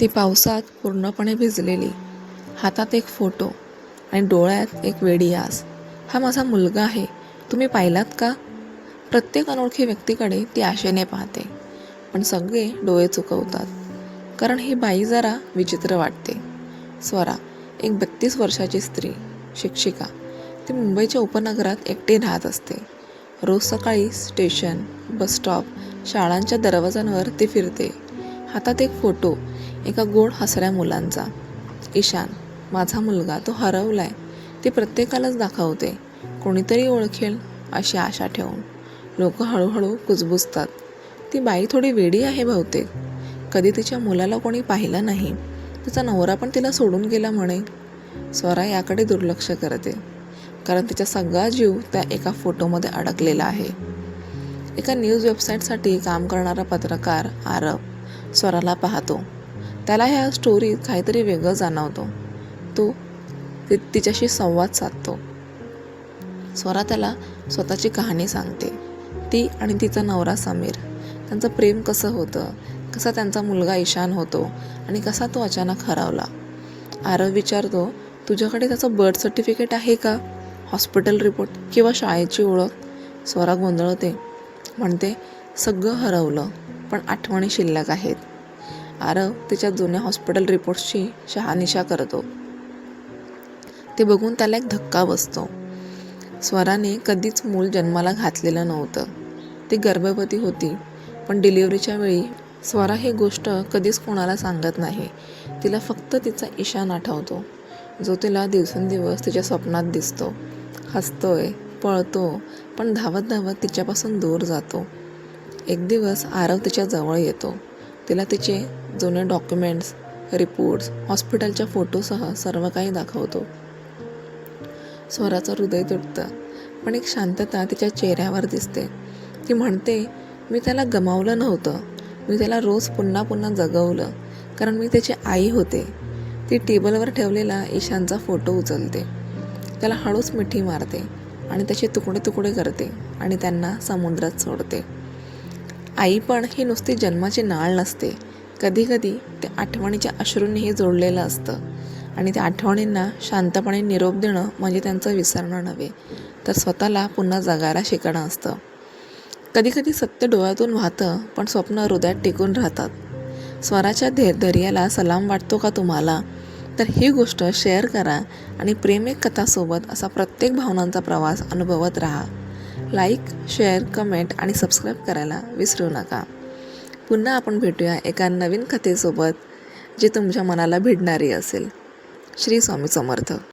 ती पावसात पूर्णपणे भिजलेली. हातात एक फोटो आणि डोळ्यात एक वेडी आस. हा माझा मुलगा आहे. तुम्ही पाहिलात का? प्रत्येक अनोळखी व्यक्तीकडे ती आशेने पाहते. पण सगळे डोळे चुकवतात. कारण ही बाई जरा विचित्र वाटते. स्वरा एक बत्तीस वर्षाची स्त्री शिक्षिका. ती मुंबईच्या उपनगरात एकटी राहत असते. रोज सकाळी स्टेशन बसस्टॉप शाळांच्या दरवाजांवर ती फिरते. हातात एक फोटो एका गोड हसऱ्या मुलांचा. ईशान माझा मुलगा तो हरवलाय. ती प्रत्येकालाच दाखवते. कोणीतरी ओळखेल अशी आशा ठेवून. लोक हळूहळू कुजबुजतात. ती बाई थोडी वेडी आहे बहुतेक. कधी तिच्या मुलाला कोणी पाहिलं नाही. तिचा नवरा पण तिला सोडून गेला म्हणे. स्वरा याकडे दुर्लक्ष करते. कारण तिचा सगळा जीव त्या एका फोटोमध्ये अडकलेला आहे. एका न्यूज वेबसाईटसाठी काम करणारा पत्रकार आरब स्वराला पाहतो. त्याला ह्या स्टोरीत काहीतरी वेगळं जाणवतो. तो तिच्याशी संवाद साधतो. स्वरा त्याला स्वतःची कहाणी सांगते. ती आणि तिचा नवरा समीर त्यांचं प्रेम कसं होतं कसा त्यांचा मुलगा ईशान होतो आणि कसा तो अचानक हरवला. आरव विचारतो तुझ्याकडे त्याचं बर्थ सर्टिफिकेट आहे का? हॉस्पिटल रिपोर्ट किंवा शाळेची ओळख? स्वरा गोंधळते म्हणते सगळं हरवलं. पण आठवणी शिल्लक आहेत. आरव तिच्या जुन्या हॉस्पिटल रिपोर्ट्सची शहानिशा करतो. ते बघून त्याला एक धक्का बसतो. स्वराने कधीच मूल जन्माला घातलेलं नव्हतं. ती गर्भवती होती पण डिलिव्हरीच्या वेळी स्वरा ही गोष्ट कधीच कोणाला सांगत नाही. तिला फक्त तिचा ईशान आठवतो जो तिला दिवसेंदिवस तिच्या स्वप्नात दिसतो. हसतोय पळतो पण धावत धावत तिच्यापासून दूर जातो. एक दिवस आरव तिच्या जवळ येतो. तिला तिचे जुने डॉक्युमेंट्स रिपोर्ट्स हॉस्पिटलच्या फोटोसह सर्व काही दाखवतो. स्वराचं हृदय तुटतं पण एक शांतता तिच्या चेहऱ्यावर दिसते. ती म्हणते मी त्याला गमावलं नव्हतं. मी त्याला रोज पुन्हा पुन्हा जगवलं कारण मी त्याची आई होते. ती टेबलवर ठेवलेला ईशानचा फोटो उचलते. त्याला हळूच मिठी मारते आणि त्याचे तुकडे तुकडे करते आणि त्यांना समुद्रात सोडते. आई पण ही नुसती जन्माची नाळ नसते. कधीकधी ते आठवणीच्या अश्रूंनीही जोडलेलं असतं. आणि त्या आठवणींना शांतपणे निरोप देणं म्हणजे त्यांचं विसरणं नव्हे तर स्वतःला पुन्हा जगायला शिकणं असतं. कधीकधी सत्य डोळ्यातून वाहतं पण स्वप्न हृदयात टिकून राहतात. स्वराच्या धै धैर्याला सलाम वाटतो का तुम्हाला? तर ही गोष्ट शेअर करा आणि प्रेम एक कथासोबत असा प्रत्येक भावनांचा प्रवास अनुभवत राहा. लाईक शेअर कमेंट आणि सबस्क्राईब करायला विसरू नका. पुन्हा आपण भेटूया एका नवीन कथेसोबत जी तुमच्या मनाला भिडणारी असेल. श्री स्वामी समर्थ.